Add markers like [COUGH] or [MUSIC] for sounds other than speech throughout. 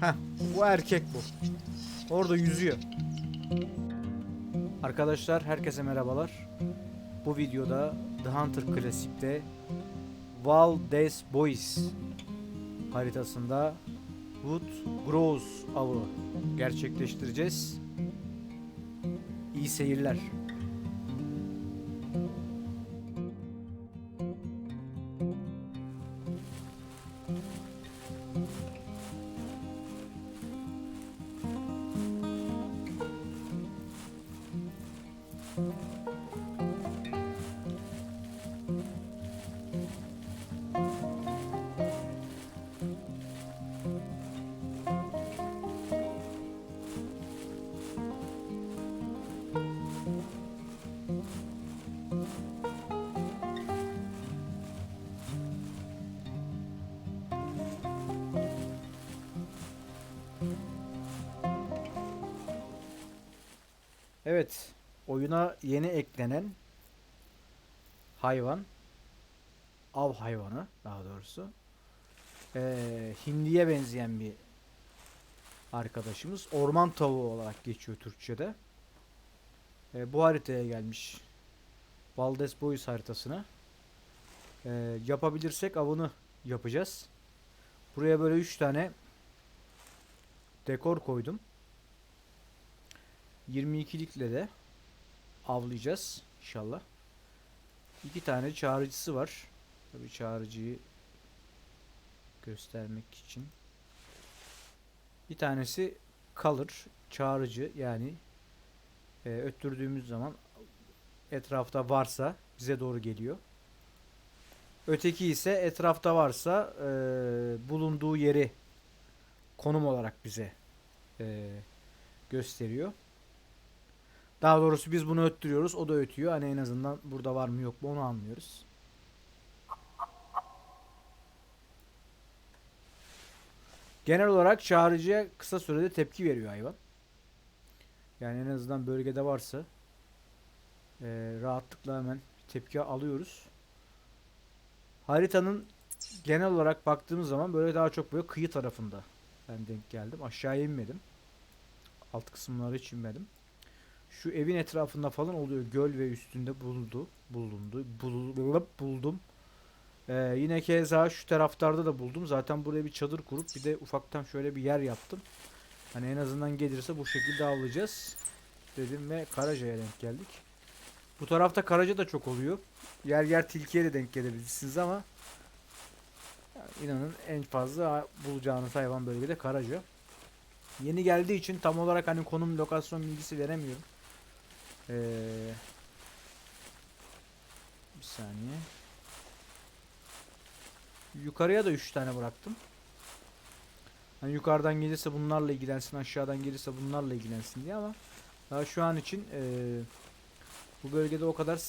Heh, bu erkek bu. Orada yüzüyor. Arkadaşlar herkese merhabalar. Bu videoda The Hunter Classic'te Val des Bois haritasında Wood Grows avı gerçekleştireceğiz. İyi seyirler. Evet, oyuna yeni eklenen hayvan, av hayvanı daha doğrusu, ee, hindiye benzeyen bir arkadaşımız. Orman tavuğu olarak geçiyor Türkçe'de. Ee, bu haritaya gelmiş. Valdes Boys haritasına. Ee, yapabilirsek avını yapacağız. Buraya böyle 3 tane dekor koydum. 22'likle de avlayacağız inşallah. İki tane çağrıcısı var. Tabii çağrıcıyı göstermek için. Bir tanesi kalır, çağrıcı yani e, öttürdüğümüz zaman etrafta varsa bize doğru geliyor. Öteki ise etrafta varsa e, bulunduğu yeri konum olarak bize e, gösteriyor. Daha doğrusu biz bunu öttürüyoruz. O da ötüyor. Hani en azından burada var mı yok mu onu anlıyoruz. Genel olarak çağrıcıya kısa sürede tepki veriyor hayvan. Yani en azından bölgede varsa eee, rahatlıkla hemen tepki alıyoruz. Haritanın genel olarak baktığımız zaman böyle daha çok böyle kıyı tarafında ben denk geldim. Aşağıya inmedim. Alt kısımları hiç inmedim. Şu evin etrafında falan oluyor. Göl ve üstünde bulundu. Bulundu. Bul, buldum. Ee, yine keza şu taraflarda da buldum. Zaten buraya bir çadır kurup bir de ufaktan şöyle bir yer yaptım. Hani en azından gelirse bu şekilde avlayacağız. Dedim ve Karaca'ya denk geldik. Bu tarafta Karaca da çok oluyor. Yer yer tilkiye de denk gelebilirsiniz ama yani inanın en fazla bulacağınız hayvan bölgede Karaca. Yeni geldiği için tam olarak hani konum lokasyon bilgisi veremiyorum. Ee, bir saniye. Yukarıya da 3 tane bıraktım. Hani yukarıdan gelirse bunlarla ilgilensin, aşağıdan gelirse bunlarla ilgilensin diye ama daha şu an için ee, bu bölgede o kadar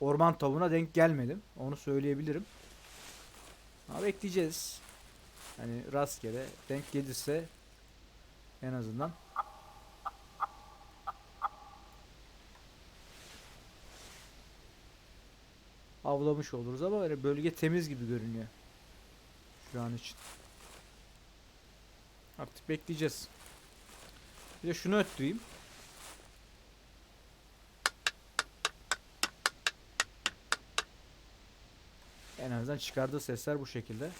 orman tavuğuna denk gelmedim. Onu söyleyebilirim. Ama bekleyeceğiz. Hani rastgele denk gelirse en azından avlamış oluruz ama böyle bölge temiz gibi görünüyor. Şu an için. Artık bekleyeceğiz. Bir de şunu öttüreyim. En azından çıkardığı sesler bu şekilde.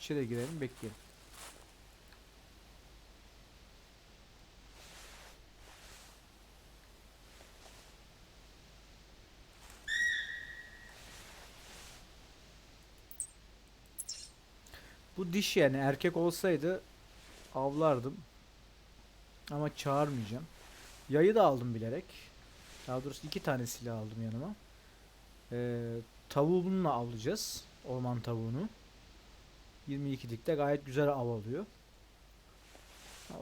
İçeri girelim bekleyelim. Diş yani erkek olsaydı avlardım. Ama çağırmayacağım. Yayı da aldım bilerek. Daha doğrusu iki tane silah aldım yanıma. Ee, tavuğunla avlayacağız. Orman tavuğunu. 22'likte gayet güzel av alıyor.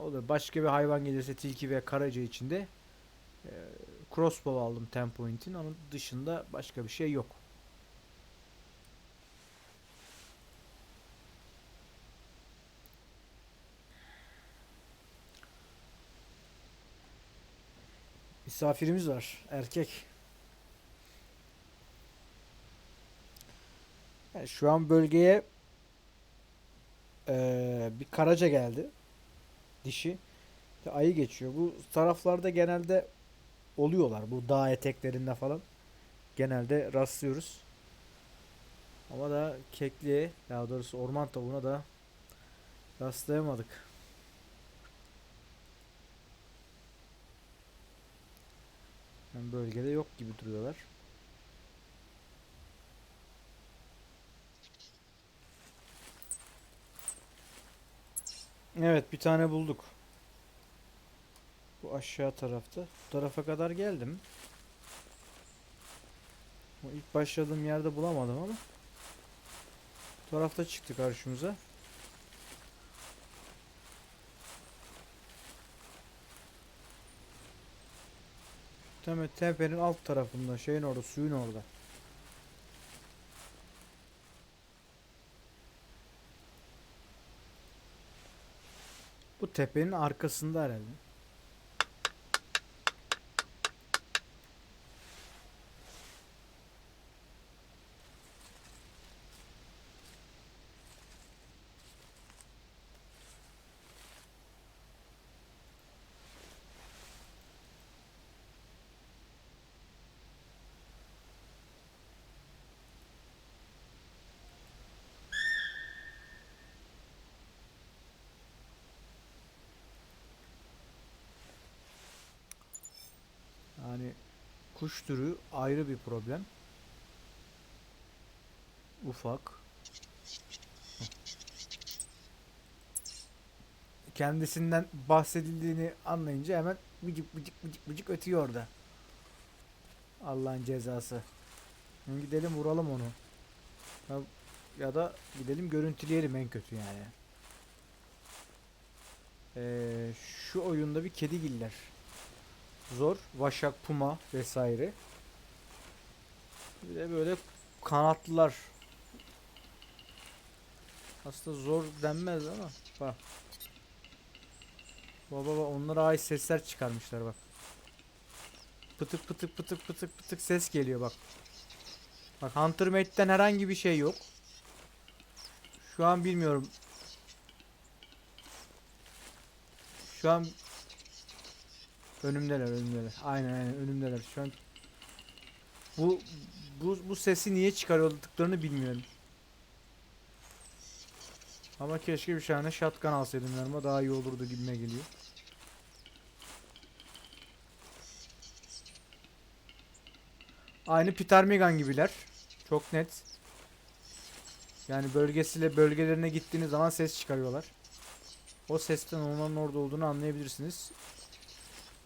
O da başka bir hayvan gelirse tilki ve karaca içinde e, crossbow aldım 10 point'in. Onun dışında başka bir şey yok. Misafirimiz var. Erkek. Yani şu an bölgeye eee, bir karaca geldi. Dişi. Ayı geçiyor. Bu taraflarda genelde oluyorlar. Bu dağ eteklerinde falan. Genelde rastlıyoruz. Ama da kekliğe, daha doğrusu orman tavuğuna da rastlayamadık. Yani bölgede yok gibi duruyorlar. Evet bir tane bulduk. Bu aşağı tarafta. Bu tarafa kadar geldim. O ilk başladığım yerde bulamadım ama. Bu tarafta çıktı karşımıza. Tam tepenin alt tarafında, şeyin orada, suyun orada. Bu tepenin arkasında herhalde. Yani kuş türü ayrı bir problem. Ufak. Kendisinden bahsedildiğini anlayınca hemen bıcık bıcık bıcık bıcık ötüyor orada. Allah'ın cezası. Gidelim vuralım onu. Ya, ya da gidelim görüntüleyelim en kötü yani. Ee, şu oyunda bir kedigiller zor. Vaşak, Puma vesaire. Bir de böyle kanatlılar. Aslında zor denmez ama bak. Baba baba onlara ait sesler çıkarmışlar bak. Pıtık pıtık pıtık pıtık pıtık ses geliyor bak. Bak Hunter Mate'den herhangi bir şey yok. Şu an bilmiyorum. Şu an Önümdeler, önümdeler. Aynen aynen önümdeler. Şu an bu bu bu sesi niye çıkarıyorduklarını bilmiyorum. Ama keşke bir tane shotgun alsaydım yanıma daha iyi olurdu gibime geliyor. Aynı Peter Megan gibiler. Çok net. Yani bölgesiyle bölgelerine gittiğiniz zaman ses çıkarıyorlar. O sesten onların orada olduğunu anlayabilirsiniz.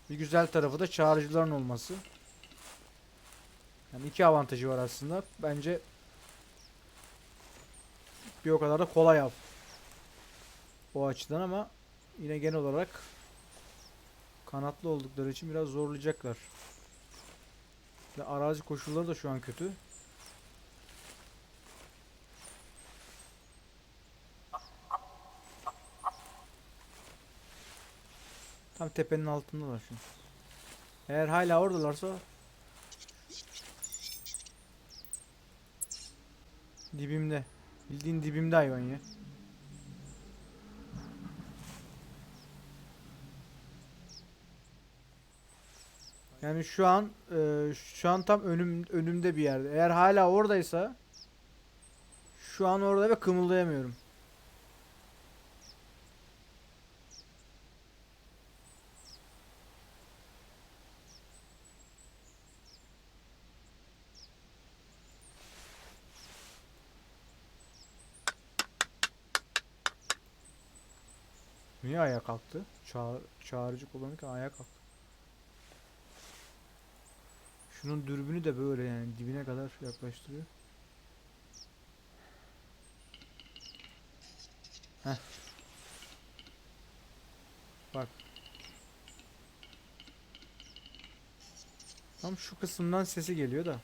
Bir güzel tarafı da çağrıcıların olması. Yani iki avantajı var aslında. Bence bir o kadar da kolay av. O açıdan ama yine genel olarak kanatlı oldukları için biraz zorlayacaklar. Ve arazi koşulları da şu an kötü. Tam tepenin altındalar şu. Eğer hala oradalarsa dibimde. Bildiğin dibimde hayvan ya. Yani şu an e, şu an tam önüm önümde bir yerde. Eğer hala oradaysa şu an orada ve kımıldayamıyorum. Niye ayağa kalktı? Çağır, çağırıcı kullanırken ayağa kalktı. Şunun dürbünü de böyle yani dibine kadar yaklaştırıyor. Heh. Bak. Tam şu kısımdan sesi geliyor da.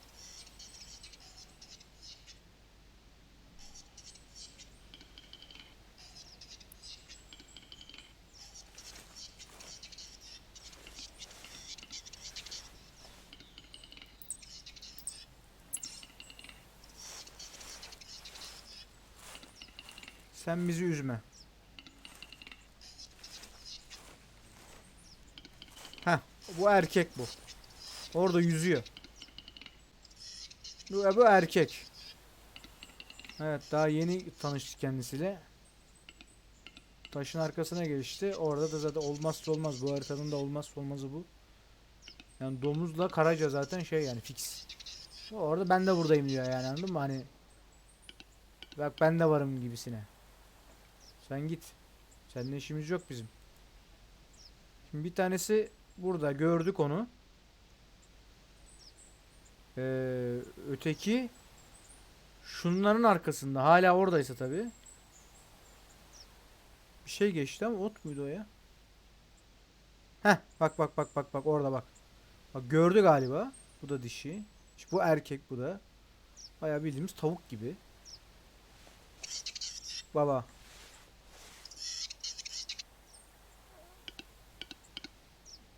Sen bizi üzme. Ha, bu erkek bu. Orada yüzüyor. Bu, bu erkek. Evet daha yeni tanıştık kendisiyle. Taşın arkasına geçti. Orada da zaten olmazsa olmaz. Bu haritanın da olmazsa olmazı bu. Yani domuzla karaca zaten şey yani fix. Orada ben de buradayım diyor yani anladın mı? Hani bak ben de varım gibisine. Sen git. Seninle işimiz yok bizim. Şimdi bir tanesi burada gördük onu. Ee, öteki şunların arkasında hala oradaysa tabi. Bir şey geçti ama ot muydu o ya? Heh bak bak bak bak bak orada bak. Bak gördü galiba. Bu da dişi. İşte bu erkek bu da. Bayağı bildiğimiz tavuk gibi. Baba.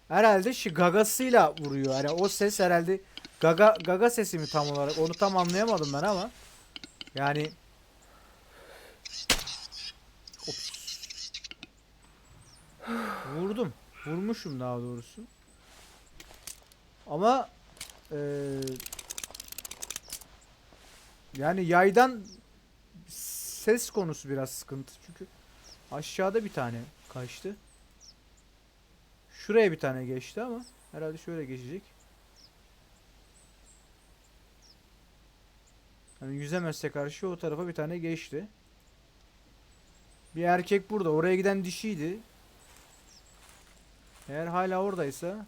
Herhalde şu gagasıyla vuruyor. Yani o ses herhalde gaga gaga sesi mi tam olarak? Onu tam anlayamadım ben ama. Yani. Vurdum. Vurmuşum daha doğrusu. Ama eee, yani yaydan ses konusu biraz sıkıntı çünkü aşağıda bir tane kaçtı. Şuraya bir tane geçti ama herhalde şöyle geçecek. Hani yüzemezse karşı o tarafa bir tane geçti. Bir erkek burada. Oraya giden dişiydi. Eğer hala oradaysa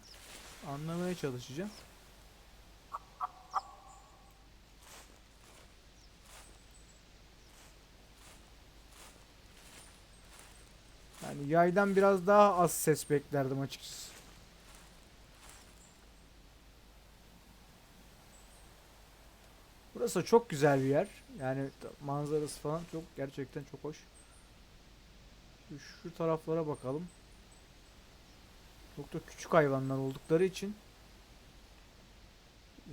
anlamaya çalışacağım. Yani yaydan biraz daha az ses beklerdim açıkçası. Burası çok güzel bir yer. Yani manzarası falan çok gerçekten çok hoş. Şu, şu taraflara bakalım. Çok da küçük hayvanlar oldukları için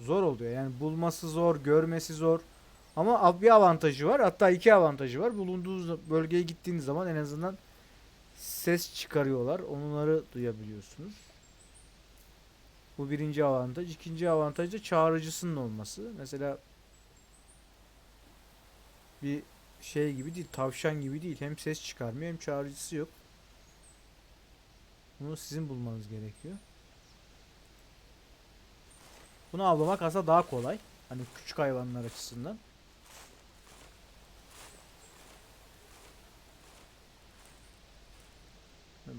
zor oluyor. Yani bulması zor, görmesi zor. Ama bir avantajı var. Hatta iki avantajı var. Bulunduğunuz bölgeye gittiğiniz zaman en azından ses çıkarıyorlar. Onları duyabiliyorsunuz. Bu birinci avantaj. İkinci avantaj da çağrıcısının olması. Mesela bir şey gibi değil, tavşan gibi değil. Hem ses çıkarmıyor hem çağrıcısı yok. Bunu sizin bulmanız gerekiyor. Bunu avlamak aslında daha kolay. Hani küçük hayvanlar açısından.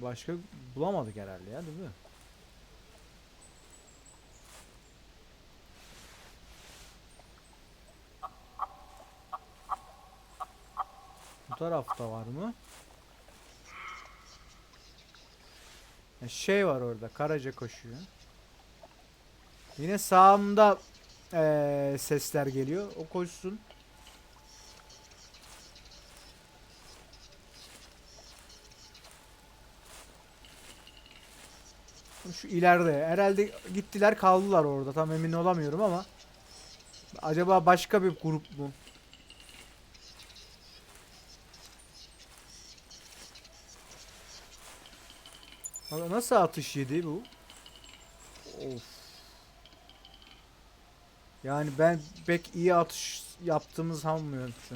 Başka bulamadık herhalde ya değil mi? Bu tarafta var mı? Şey var orada. Karaca koşuyor. Yine sağımda eee, sesler geliyor. O koşsun. Şu ileride. Herhalde gittiler kaldılar orada. Tam emin olamıyorum ama. Acaba başka bir grup mu? Nasıl atış yedi bu? Of. Yani ben pek iyi atış yaptığımı sanmıyorum şu.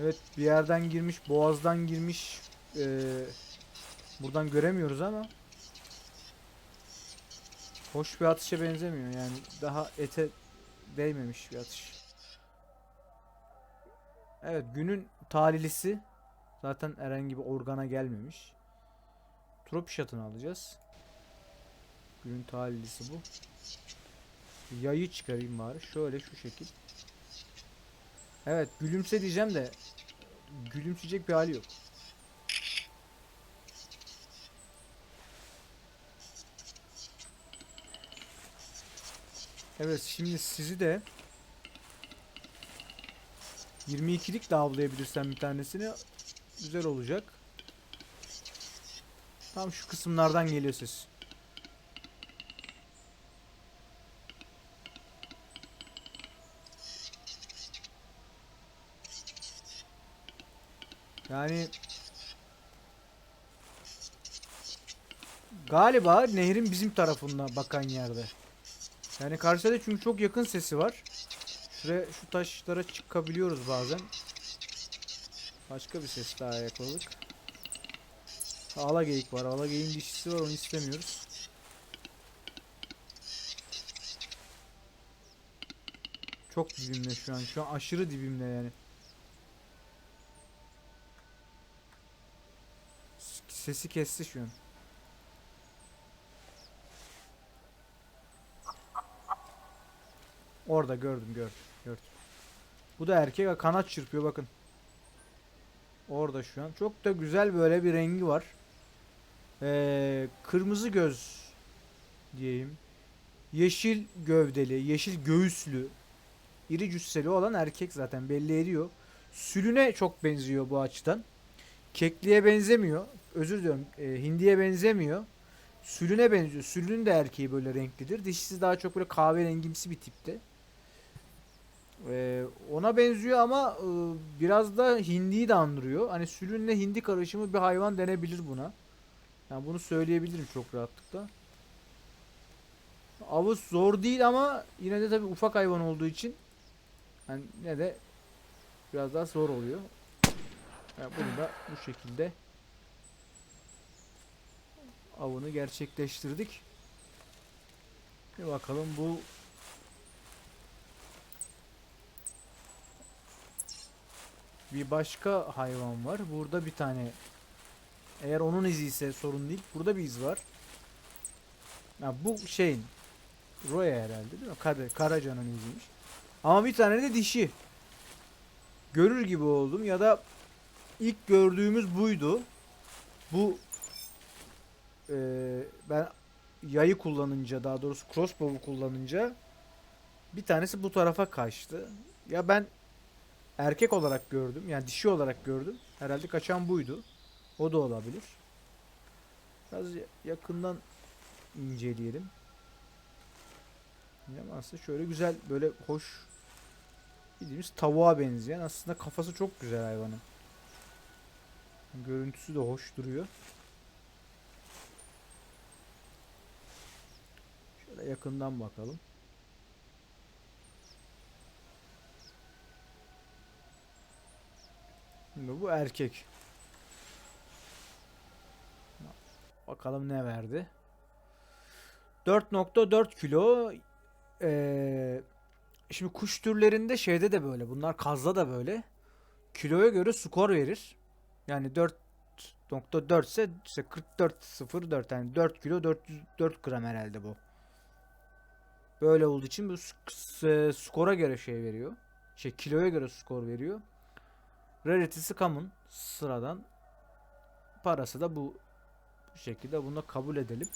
Evet bir yerden girmiş, boğazdan girmiş. Ee, buradan göremiyoruz ama. Hoş bir atışa benzemiyor yani. Daha ete değmemiş bir atış. Evet günün talihlisi. Zaten herhangi bir organa gelmemiş. Trop shot'ını alacağız. Günün talihlisi bu. Yayı çıkarayım bari. Şöyle şu şekil. Evet gülümse diyeceğim de gülümseyecek bir hali yok. Evet şimdi sizi de 22'lik de avlayabilirsem bir tanesini güzel olacak. Tam şu kısımlardan geliyor ses. Yani Galiba nehrin bizim tarafından bakan yerde. Yani karşıda çünkü çok yakın sesi var. Şuraya şu taşlara çıkabiliyoruz bazen. Başka bir ses daha yakaladık. Ala geyik var. Ala geyiğin dişisi var onu istemiyoruz. Çok dibimde şu an. Şu an aşırı dibimde yani. Sesi kesti şu an. Orada gördüm gördüm gördüm. Bu da erkek kanat çırpıyor bakın. Orada şu an. Çok da güzel böyle bir rengi var. Ee, kırmızı göz diyeyim. Yeşil gövdeli, yeşil göğüslü, iri cüsseli olan erkek zaten belli ediyor. Sülüne çok benziyor bu açıdan. Kekliğe benzemiyor. Özür diliyorum. e, hindiye benzemiyor. Sülüne benziyor. Sülünün de erkeği böyle renklidir. Dişisi daha çok böyle kahverengimsi bir tipte. Ee, ona benziyor ama e, biraz da hindiyi de andırıyor. Hani sülünle hindi karışımı bir hayvan denebilir buna. Yani bunu söyleyebilirim çok rahatlıkla. Avı zor değil ama yine de tabii ufak hayvan olduğu için yani yine de biraz daha zor oluyor. Yani bunu da bu şekilde avını gerçekleştirdik. Bir bakalım bu bir başka hayvan var. Burada bir tane eğer onun izi ise sorun değil. Burada bir iz var. Ya bu şeyin Roya herhalde değil mi? Kara, Karaca'nın iziymiş. Ama bir tane de dişi. Görür gibi oldum ya da ilk gördüğümüz buydu. Bu eee, ben yayı kullanınca daha doğrusu crossbow'u kullanınca bir tanesi bu tarafa kaçtı. Ya ben erkek olarak gördüm. Yani dişi olarak gördüm. Herhalde kaçan buydu. O da olabilir. Biraz ya- yakından inceleyelim. Ya aslında şöyle güzel böyle hoş bildiğimiz tavuğa benzeyen aslında kafası çok güzel hayvanın. Görüntüsü de hoş duruyor. Şöyle yakından bakalım. Şimdi bu erkek. Bakalım ne verdi. 4.4 kilo. Ee, şimdi kuş türlerinde şeyde de böyle. Bunlar kazda da böyle. Kiloya göre skor verir. Yani 4.4 ise işte 44.04 yani 4 kilo 404 gram herhalde bu. Böyle olduğu için bu skora göre şey veriyor. Şey kiloya göre skor veriyor. Rarity'si common sıradan. Parası da bu bu şekilde bunu kabul edelim.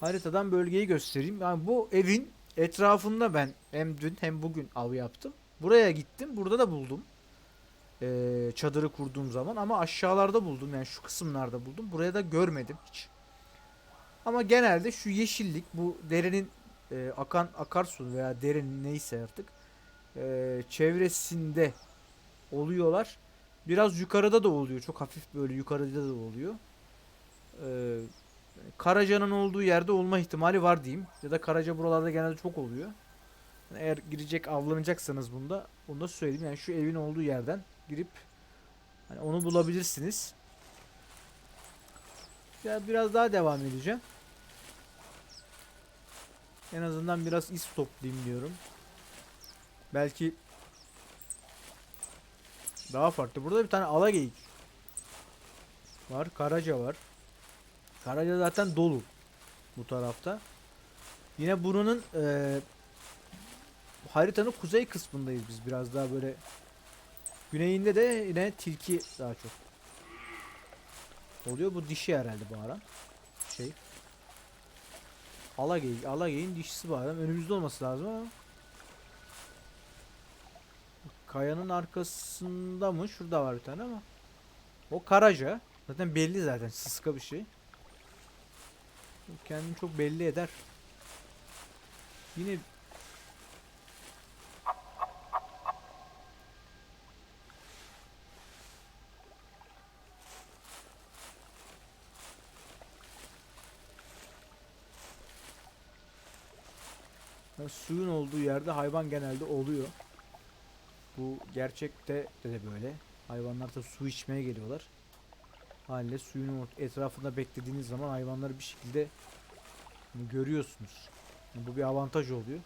Haritadan bölgeyi göstereyim. Yani bu evin etrafında ben hem dün hem bugün av yaptım. Buraya gittim. Burada da buldum. Ee, çadırı kurduğum zaman ama aşağılarda buldum. Yani şu kısımlarda buldum. Buraya da görmedim hiç. Ama genelde şu yeşillik bu derenin e, akan akarsu veya derenin neyse artık e, çevresinde oluyorlar. Biraz yukarıda da oluyor. Çok hafif böyle yukarıda da oluyor. Ee, Karaca'nın olduğu yerde olma ihtimali var diyeyim. Ya da Karaca buralarda genelde çok oluyor. Yani eğer girecek avlanacaksanız bunda onu da söyleyeyim. Yani şu evin olduğu yerden girip hani onu bulabilirsiniz. Ya biraz daha devam edeceğim. En azından biraz iz toplayayım diyorum. Belki daha farklı. Burada bir tane alageyik var. Karaca var. Karaca zaten dolu bu tarafta. Yine buranın eee, haritanın kuzey kısmındayız biz biraz daha böyle güneyinde de yine tilki daha çok oluyor. Bu dişi herhalde ara. Şey. Alageyik. Alageyin dişisi bu adam. Önümüzde olması lazım ama Kayanın arkasında mı? Şurada var bir tane ama. O karaca. Zaten belli zaten sıska bir şey. Kendini çok belli eder. Yine suyun olduğu yerde hayvan genelde oluyor. Bu gerçekte de, de böyle. Hayvanlar da su içmeye geliyorlar. Haliyle suyun etrafında beklediğiniz zaman hayvanları bir şekilde görüyorsunuz. Bu bir avantaj oluyor.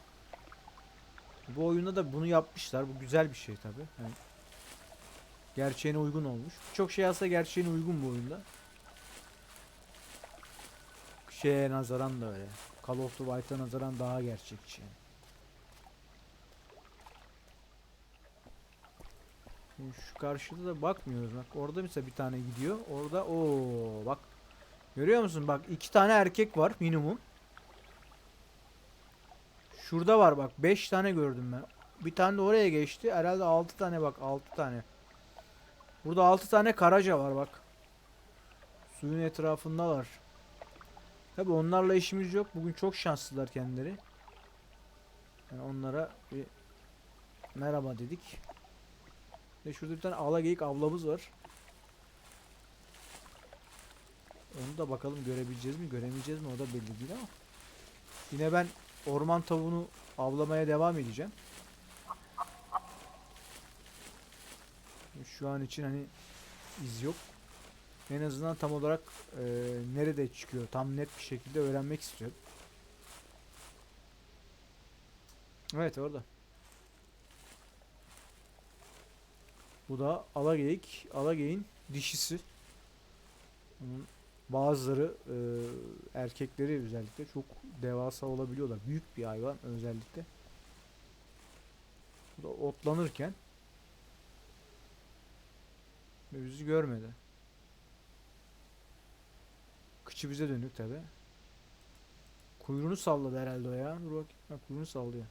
Bu oyunda da bunu yapmışlar. Bu güzel bir şey tabi. Yani gerçeğine uygun olmuş. Çok şey aslında gerçeğine uygun bu oyunda. Şeye nazaran da öyle. Call of the White'a nazaran daha gerçekçi. yani. Şu karşıda da bakmıyoruz bak. Orada mesela bir tane gidiyor. Orada o bak. Görüyor musun? Bak iki tane erkek var minimum. Şurada var bak 5 tane gördüm ben. Bir tane de oraya geçti. Herhalde 6 tane bak 6 tane. Burada 6 tane karaca var bak. Suyun etrafındalar. Tabi onlarla işimiz yok. Bugün çok şanslılar kendileri. Yani onlara bir merhaba dedik. Ve şurada bir tane alageyik ablamız var. Onu da bakalım görebileceğiz mi göremeyeceğiz mi o da belli değil ama. Yine ben orman tavuğunu avlamaya devam edeceğim. Şu an için hani iz yok. En azından tam olarak e, nerede çıkıyor tam net bir şekilde öğrenmek istiyorum. Evet orada. Bu da alageyik. Alageyin dişisi. Bazıları e, erkekleri özellikle çok devasa olabiliyorlar. Büyük bir hayvan özellikle. Bu da otlanırken bizi görmedi. Kıçı bize dönük tabi. Kuyruğunu salladı herhalde o ya. Dur bakayım. Ha, kuyruğunu sallıyor.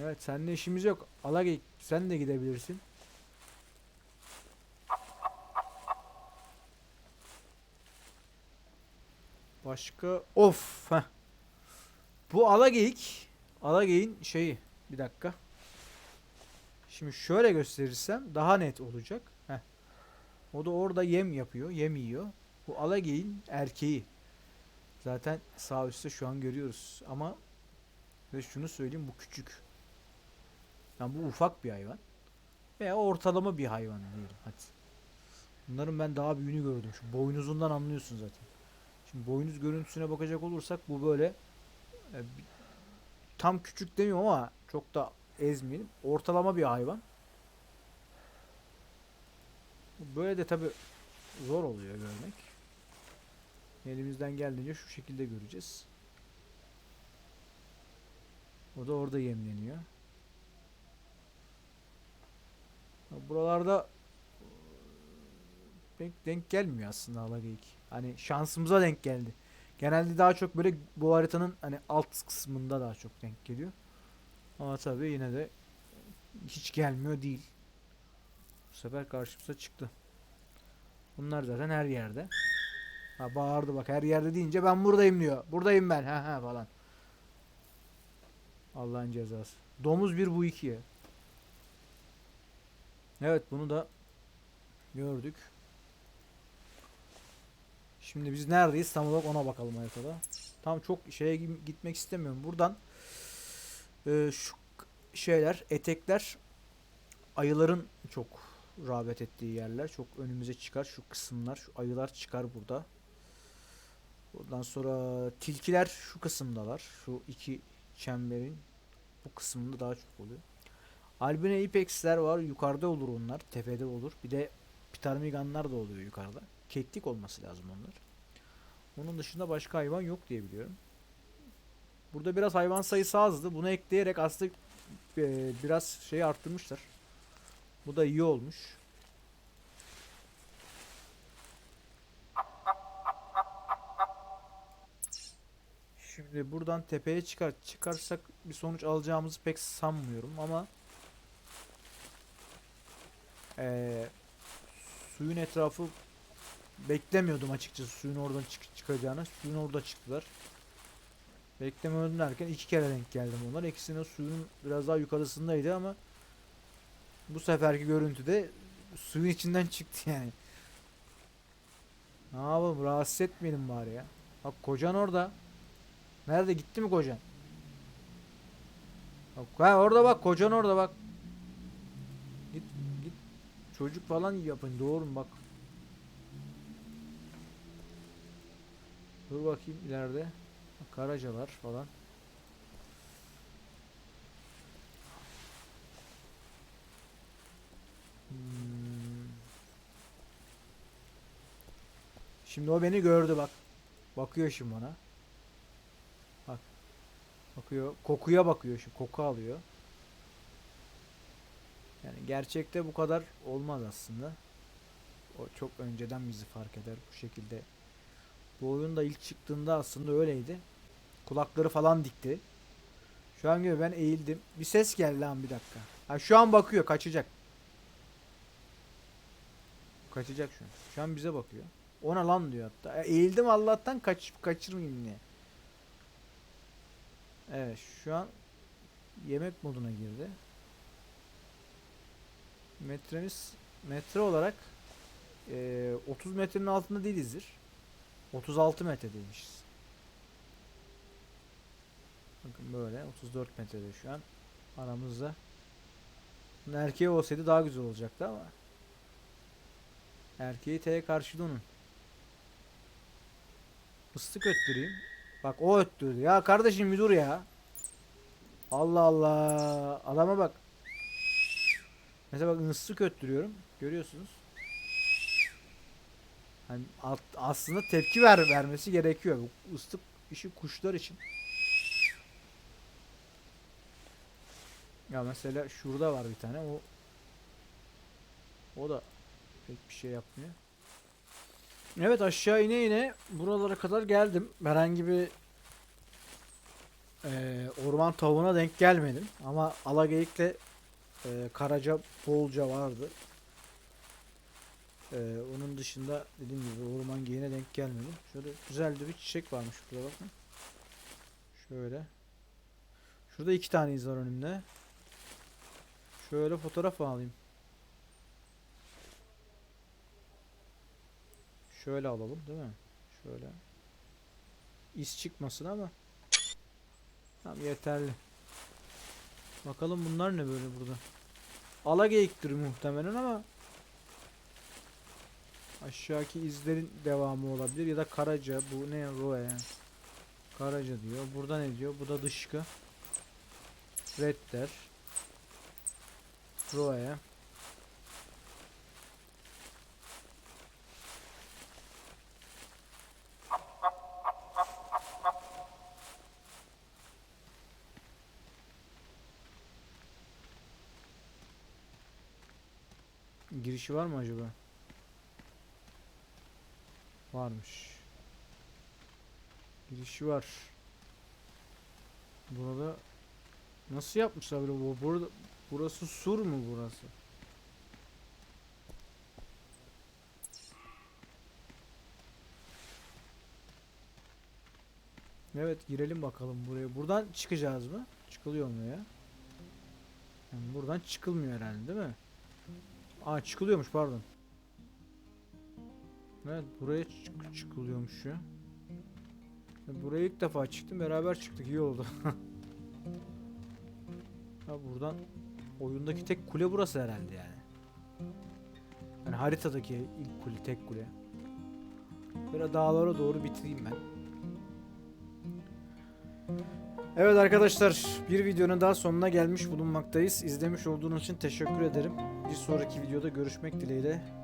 Evet seninle işimiz yok. Alageyik sen de gidebilirsin. Başka of heh. Bu alageyik alageyin şeyi bir dakika. Şimdi şöyle gösterirsem daha net olacak. Heh. O da orada yem yapıyor, yem yiyor. Bu alageyin erkeği. Zaten sağ üstte şu an görüyoruz ama ve şunu söyleyeyim bu küçük. Yani bu ufak bir hayvan. Veya ortalama bir hayvan diyelim hadi. Bunların ben daha büyüğünü gördüm. Şu boynuzundan anlıyorsun zaten. Şimdi boynuz görüntüsüne bakacak olursak bu böyle e, tam küçük demiyorum ama çok da ezmeyelim. Ortalama bir hayvan. Böyle de tabi zor oluyor görmek. Elimizden geldiğince şu şekilde göreceğiz. O da orada yemleniyor. Buralarda pek denk gelmiyor aslında alageyik. Hani şansımıza denk geldi. Genelde daha çok böyle bu haritanın hani alt kısmında daha çok denk geliyor. Ama tabii yine de hiç gelmiyor değil. Bu sefer karşımıza çıktı. Bunlar zaten her yerde. Ha bağırdı bak her yerde deyince ben buradayım diyor. Buradayım ben. Ha ha falan. Allah'ın cezası. Domuz bir bu iki. Evet bunu da gördük. Şimdi biz neredeyiz? Tam olarak ona bakalım haritada. Tam çok şeye gi- gitmek istemiyorum. Buradan e, şu şeyler, etekler ayıların çok rağbet ettiği yerler. Çok önümüze çıkar şu kısımlar. Şu ayılar çıkar burada. Buradan sonra tilkiler şu kısımdalar. Şu iki çemberin bu kısmında daha çok oluyor. Albino Apex'ler var. Yukarıda olur onlar. Tepede olur. Bir de Ptarmiganlar da oluyor yukarıda. Keklik olması lazım onlar. Onun dışında başka hayvan yok diye biliyorum. Burada biraz hayvan sayısı azdı. Bunu ekleyerek aslında e, biraz şeyi arttırmışlar. Bu da iyi olmuş. Şimdi buradan tepeye çıkar çıkarsak bir sonuç alacağımızı pek sanmıyorum ama eee, suyun etrafı beklemiyordum açıkçası suyun oradan çık çıkacağını. Suyun orada çıktılar. Beklemiyordum derken iki kere denk geldim onlar. İkisinin suyun biraz daha yukarısındaydı ama bu seferki görüntüde suyun içinden çıktı yani. Ne yapalım rahatsız etmeyelim bari ya. Bak kocan orada. Nerede gitti mi kocan? Bak, ha orada bak kocan orada bak. Git git çocuk falan yapın doğru mu bak. Dur bakayım ileride. Karacalar falan. Hmm. Şimdi o beni gördü bak. Bakıyor şimdi bana. Bak. Bakıyor. Kokuya bakıyor şimdi. Koku alıyor. Yani gerçekte bu kadar olmaz aslında. O çok önceden bizi fark eder bu şekilde. Bu oyun da ilk çıktığında aslında öyleydi. Kulakları falan dikti. Şu an gibi ben eğildim. Bir ses geldi lan bir dakika. Ha şu an bakıyor kaçacak. Kaçacak şu an. Şu an bize bakıyor. Ona lan diyor hatta. E, eğildim Allah'tan kaç kaçırmayayım diye. Evet şu an yemek moduna girdi. Metremiz metre olarak eee 30 metrenin altında değilizdir. 36 metredeymişiz. Bakın böyle 34 metrede şu an aramızda. Erkeği olsaydı daha güzel olacaktı ama erkeği T'ye karşı da onun. Fıstık öttüreyim. Bak o öttürdü. Ya kardeşim bir dur ya. Allah Allah. Adama bak. Mesela bak ıslık öttürüyorum. Görüyorsunuz. Hani aslında tepki ver vermesi gerekiyor. Bu ıslık işi kuşlar için. Ya mesela şurada var bir tane. O o da pek bir şey yapmıyor. Evet aşağı ine ine buralara kadar geldim. Herhangi bir eee, orman tavuğuna denk gelmedim. Ama alageyikle eee, karaca bolca vardı. Eee, onun dışında dediğim gibi orman geyiğine denk gelmedim. Şöyle güzel bir çiçek varmış burada bakın. Şöyle. Şurada iki tane iz var önümde. Şöyle fotoğraf alayım. Şöyle alalım değil mi? Şöyle. İz çıkmasın ama. Tamam yeterli. Bakalım bunlar ne böyle burada. Ala geyiktir muhtemelen ama aşağıki izlerin devamı olabilir ya da karaca bu ne roe yani. Karaca diyor. Burada ne diyor? Bu da dışkı. Redder. Roe. Girişi var mı acaba? Varmış. Girişi var. Burada nasıl yapmışlar böyle bu burada burası sur mu burası? Evet girelim bakalım buraya. Buradan çıkacağız mı? Çıkılıyor mu ya? Yani buradan çıkılmıyor herhalde değil mi? Aa çıkılıyormuş pardon. Evet buraya çık- çıkılıyormuş ya. Buraya ilk defa çıktım beraber çıktık iyi oldu. [LAUGHS] ha buradan oyundaki tek kule burası herhalde yani. Yani haritadaki ilk kule tek kule. Böyle dağlara doğru bitireyim ben. Evet arkadaşlar bir videonun daha sonuna gelmiş bulunmaktayız. İzlemiş olduğunuz için teşekkür ederim. Bir sonraki videoda görüşmek dileğiyle.